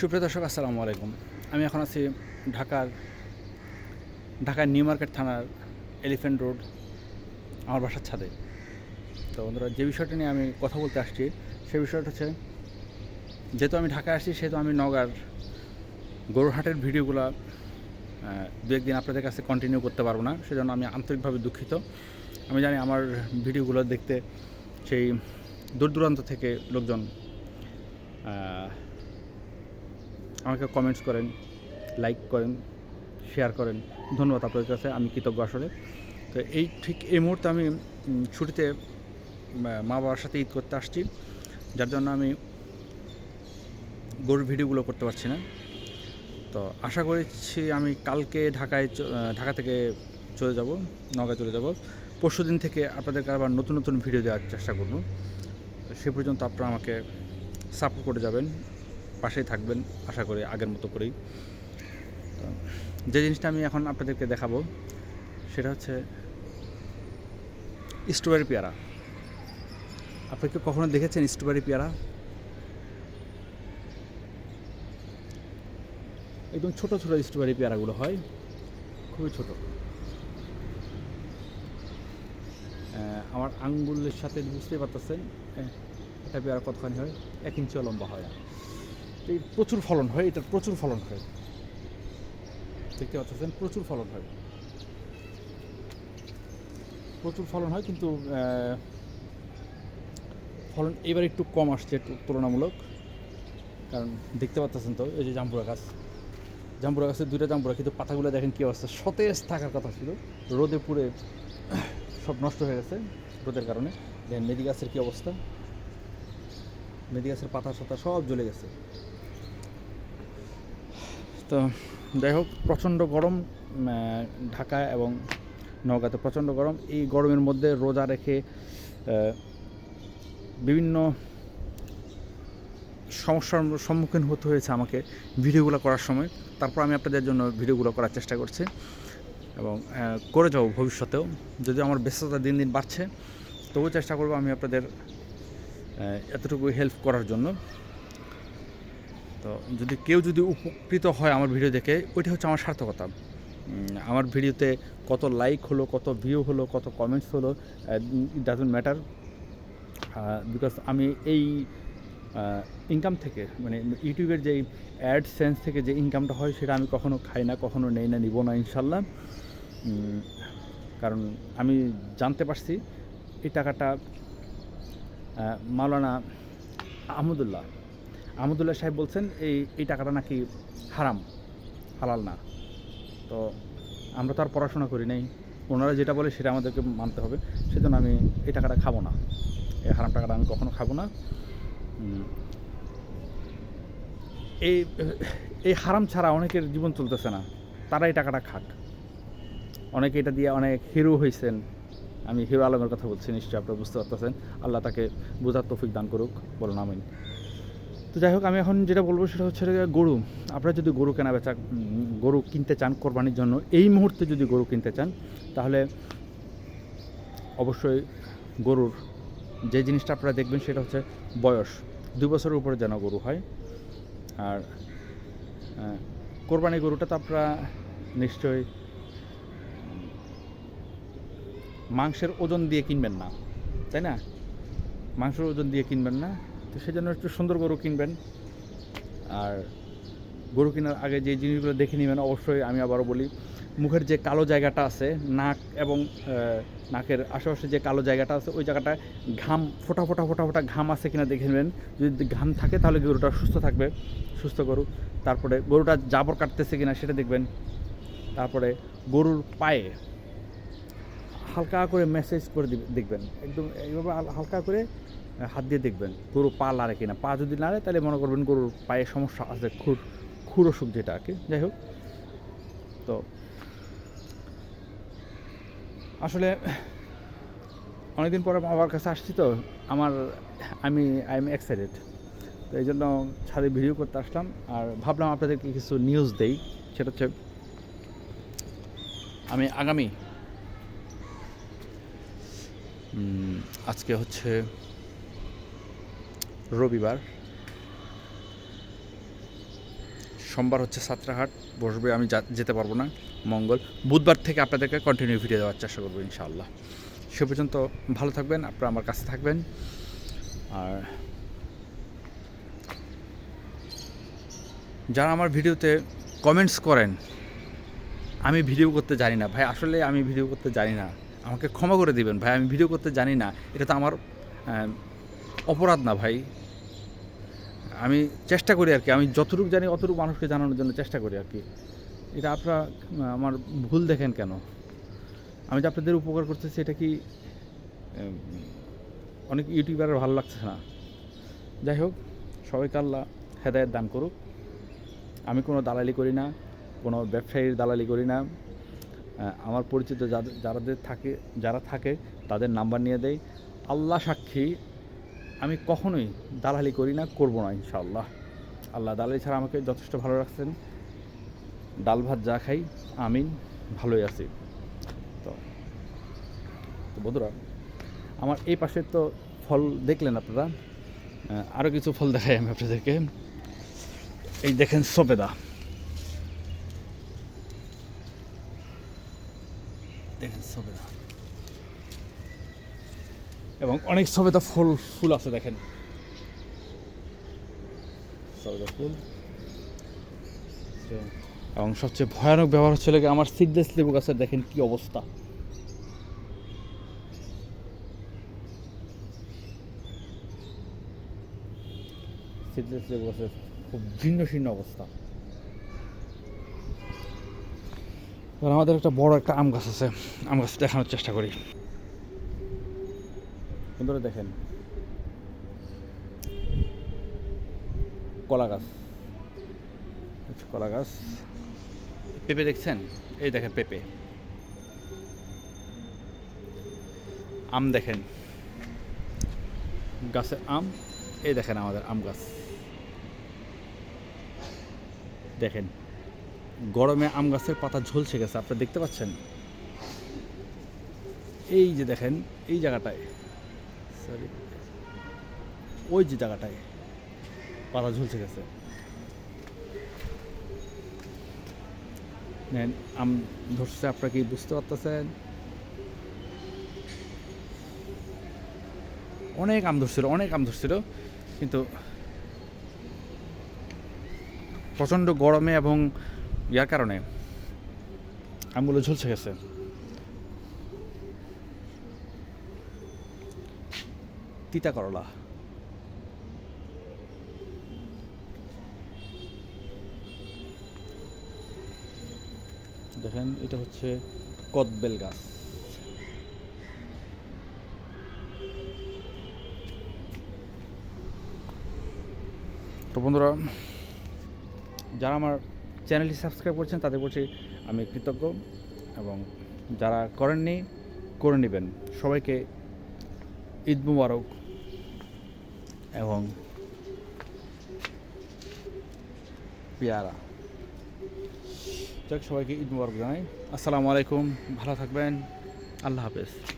সুপ্রিয় দর্শক, আসসালামু আলাইকুম। আমি এখন আছি ঢাকার ঢাকার নিউ মার্কেট থানার এলিফ্যান্ট রোড, আমার বাসার ছাদে। তো বন্ধুরা, যে বিষয়টা নিয়ে আমি কথা বলতে আসছি, সে বিষয়টা হচ্ছে, যেহেতু আমি ঢাকায় আসছি, সেহেতু আমি নগার গরুহাটের ভিডিওগুলো দু একদিন আপনাদের কাছে কন্টিনিউ করতে পারব না, সেজন্য আমি আন্তরিকভাবে দুঃখিত। আমি জানি আমার ভিডিওগুলো দেখতে সেই দূর দূরান্ত থেকে লোকজন আমাকে কমেন্টস করেন লাইক করেন শেয়ার করেন। ধন্যবাদ আপনাদের কাছে, আমি কৃতজ্ঞ আসলে। তো এই ঠিক এই মুহূর্তে আমি ছুটিতে মা বাবার সাথে ঈদ করতে আসছি। যার জন্য আমি গরুর ভিডিওগুলো করতে পারছি না। তো আশা করছি আমি কালকে ঢাকায় ঢাকা থেকে চলে যাব নগায় চলে যাব। পরশু দিন থেকে আপনাদেরকে আবার নতুন নতুন ভিডিও দেওয়ার চেষ্টা করব। সে পর্যন্ত আপনারা আমাকে সাপোর্ট করে যাবেন। পাশেই থাকবেন, আশা করি আগের মতো করেই। যে জিনিসটা আমি এখন আপনাদেরকে দেখাবো, সেটা হচ্ছে স্ট্রবেরি পেয়ারা। আপনি কি কখনো দেখেছেন স্ট্রবেরি পেয়ারা? একদম ছোট ছোট স্ট্রবেরি পেয়ারাগুলো হয়, খুবই ছোট। আমার আঙ্গুলের সাথে বুঝতেই পারতেছেন এটা পেয়ারা কতখানি হয়? এক ইঞ্চিও লম্বা হয় না। প্রচুর ফলন হয়, এটার প্রচুর ফলন হয়। দেখতে পাচ্ছেন, প্রচুর ফলন হয়। প্রচুর ফলন হয় কিন্তু ফলন এবার একটু কম আসছে তুলনামূলক। কারণ দেখতে পাচ্ছেন তো, এই যে জাম্বুরা গাছ। জাম্বুরা গাছের দুইটা জাম্বুরা, কিন্তু পাতাগুলো দেখেন কী অবস্থা। সতেজ থাকার কথা ছিল, রোদে পুড়ে সব নষ্ট হয়ে গেছে রোদের কারণে। দেখেন মেদি গাছের কী অবস্থা? মেদি গাছের পাতা সাতা সব জ্বলে গেছে। তো যাই হোক, প্রচণ্ড গরম ঢাকা এবং নওগাঁতে প্রচণ্ড গরম। এই গরমের মধ্যে রোজা রেখে বিভিন্ন সমস্যার সম্মুখীন হতে হয়েছে আমাকে ভিডিওগুলো করার সময়। তারপর আমি আপনাদের জন্য ভিডিওগুলো করার চেষ্টা করছি এবং করে যাব ভবিষ্যতেও। যদি আমার ব্যস্ততা দিন দিন বাড়ছে, তবুও চেষ্টা করব আমি আপনাদের এতটুকু হেল্প করার জন্য। তো যদি কেউ যদি উপকৃত হয় আমার ভিডিও দেখে, ওইটা হচ্ছে আমার সার্থকতা। আমার ভিডিওতে কত লাইক হলো, কত ভিউ হলো, কত কমেন্টস হলো ইট ডাজন্ট ম্যাটার বিকজ আমি এই ইনকাম থেকে মানে ইউটিউবের যেই অ্যাড সেন্স থেকে যে ইনকামটা হয়, সেটা আমি কখনো খাই না, কখনো নেই না, নিব না ইনশাল্লাহ। কারণ আমি জানতে পারছি, এই টাকাটা মাওলানা আহমদুল্লাহ আহমদুল্লাহ সাহেব বলছেন, এই এই টাকাটা নাকি হারাম, হালাল না। তো আমরা তো আর পড়াশোনা করি নাই। ওনারা যেটা বলে সেটা আমাদেরকে মানতে হবে। সেজন্য আমি এই টাকাটা খাব না। এই হারাম টাকাটা আমি কখনো খাব না। এই এই হারাম ছাড়া অনেকের জীবন চলতেছে না। তারা এই টাকাটা খাক। অনেকে এটা দিয়ে অনেক হিরো হয়েছেন আমি হিরো আলমের কথা বলছি, নিশ্চয়ই আপনারা বুঝতে পারতেছেন। আল্লাহ তাকে বোঝার তৌফিক দান করুক। বলুন, আমিন। তো যাই হোক, আমি এখন যেটা বলব সেটা হচ্ছে গরু। আপনারা যদি গরু কেনা বেচা গরু কিনতে চান কোরবানির জন্য, এই মুহূর্তে যদি গরু কিনতে চান, তাহলে অবশ্যই গরুর যে জিনিসটা আপনারা দেখবেন সেটা হচ্ছে বয়স। দুই বছরের উপরে যেন গরু হয়। আর কোরবানি গরুটা তো আপনারা নিশ্চয়ই, মাংসের ওজন দিয়ে কিনবেন না। তাই না? মাংসের ওজন দিয়ে কিনবেন না। সেজন্য একটু সুন্দর গরু কিনবেন। আর গরু কেনার আগে যে জিনিসগুলো দেখে নেবেন, অবশ্যই আমি আবারও বলি, মুখের যে কালো জায়গাটা আছে, নাক এবং নাকের আশেপাশে যে কালো জায়গাটা আছে, ওই জায়গাটায় ঘাম, ফোটা ফোটা ফোটা ফোটা ঘাম আছে কিনা দেখে নেবেন। যদি ঘাম থাকে, তাহলে গরুটা সুস্থ থাকবে, সুস্থ গরু। তারপরে গরুটা জাবর কাটতেছে কিনা সেটা দেখবেন। তারপরে গরুর পায়ে হালকা করে মেসেজ করে দেখবেন। একদম এইভাবে হালকা করে হাত দিয়ে দেখবেন গরু পা লাড়ে কিনা। পা যদি নাড়ে তাহলে মনে করবেন গরুর পায়ে সমস্যা আছে, খুর খুর অসুখ যেটা আর কি। যাই হোক, তো আসলে অনেকদিন পরে আমার কাছে আসছি তো, আমার আমি আই এম এক্সাইটেড তো এই জন্য ছাদে ভিডিও করতে আসলাম, আর ভাবলাম আপনাদেরকে কিছু নিউজ দেই। সেটা হচ্ছে, আমি আগামী আজকে হচ্ছে রবিবার। সোমবার হচ্ছে সাতরাহাট, বসবে, আমি যেতে পারব না, মঙ্গল। বুধবার থেকে আপনাদেরকে কন্টিনিউ ভিডিও দেওয়ার চেষ্টা করব ইনশাআল্লাহ। সে পর্যন্ত ভালো থাকবেন, আপনারা আমার কাছে থাকবেন। আর যারা আমার ভিডিওতে কমেন্টস করেন, আমি ভিডিও করতে জানি না। ভাই, আসলে আমি ভিডিও করতে জানি না। আমাকে ক্ষমা করে দিবেন। ভাই, আমি ভিডিও করতে জানি না। এটা তো আমার অপরাধ না ভাই। আমি চেষ্টা করি আর কি, আমি যতটুকু জানি অতটুকু মানুষকে জানানোর জন্য চেষ্টা করি আর কি। এটা আপনারা, আমার ভুল দেখেন কেন? আমি যে আপনাদের উপকার করতেছি, এটা কি অনেক ইউটিউবারের ভালো লাগছে না? যাই হোক, সবাইকে আল্লাহ হেদায়ত দান করুক। আমি কোনো দালালি করি না, কোনো ব্যবসায়ীর দালালি করি না। আমার পরিচিত যাদের যাদের থাকে, যারা থাকে, তাদের নাম্বার নিয়ে দেয় আল্লাহ সাক্ষী আমি কখনোই দালালি করি না, করব না ইনশাআল্লাহ। আল্লাহ দালালি ছাড়া আমাকে যথেষ্ট ভালো রাখছেন। ডাল ভাত যা খাই, আমিন, ভালোই আছি। তো তো বন্ধুরা, আমার এই পাশের তো ফল দেখলেন আপনারা। আরও কিছু ফল দেখাই আমি আপনাদেরকে। এই দেখেন সবেদা দেখেন সবেদা এবং অনেক সবেদা ফুল ফুল আছে দেখেন। সবেদা ফুল। এবং সবচেয়ে ভয়ানক ব্যবহার হচ্ছে আমার সিডলেস লেবু গাছের দেখেন কি অবস্থা। সিডলেস লেবু গাছের খুব ভিন্ন ভিন্ন অবস্থা। এবার আমাদের একটা বড় একটা আম গাছ আছে আম গাছ দেখানোর চেষ্টা করি। বন্ধুরা দেখেন। কলা গাছ। কলা গাছ। পেঁপে দেখছেন? এই দেখেন পেঁপে। আম দেখেন। গাছের আম, এই দেখেন আমাদের আম গাছ। দেখেন, গরমে আম গাছের পাতা ঝলসে গেছে, আপনারা দেখতে পাচ্ছেন? এই যে দেখেন, এই জায়গাটায় সরি। ওই যে জায়গাটায় পাতা ঝুলছে গেছে। নেন, আম ধরছে, আপনারা কি বুঝতে পারতেছেন? অনেক আম ধরছিল, অনেক আম ধরছিল, কিন্তু প্রচণ্ড গরমে এবং ইয়ার কারণে আমগুলো ঝুলছে গেছে। তিতা করলা। দেখেন, এটা হচ্ছে কদবেল গাছ। তো বন্ধুরা, যারা আমার চ্যানেলটি সাবস্ক্রাইব করছেন, তাদের প্রতি আমি কৃতজ্ঞ এবং যারা করেননি, করে নেবেন। সবাইকে ঈদ মুবারক। এবং পেয়ারা। যাক, সবাইকে ঈদ মুবারক জানাই। আসসালামু আলাইকুম, ভালো থাকবেন। আল্লাহ হাফেজ।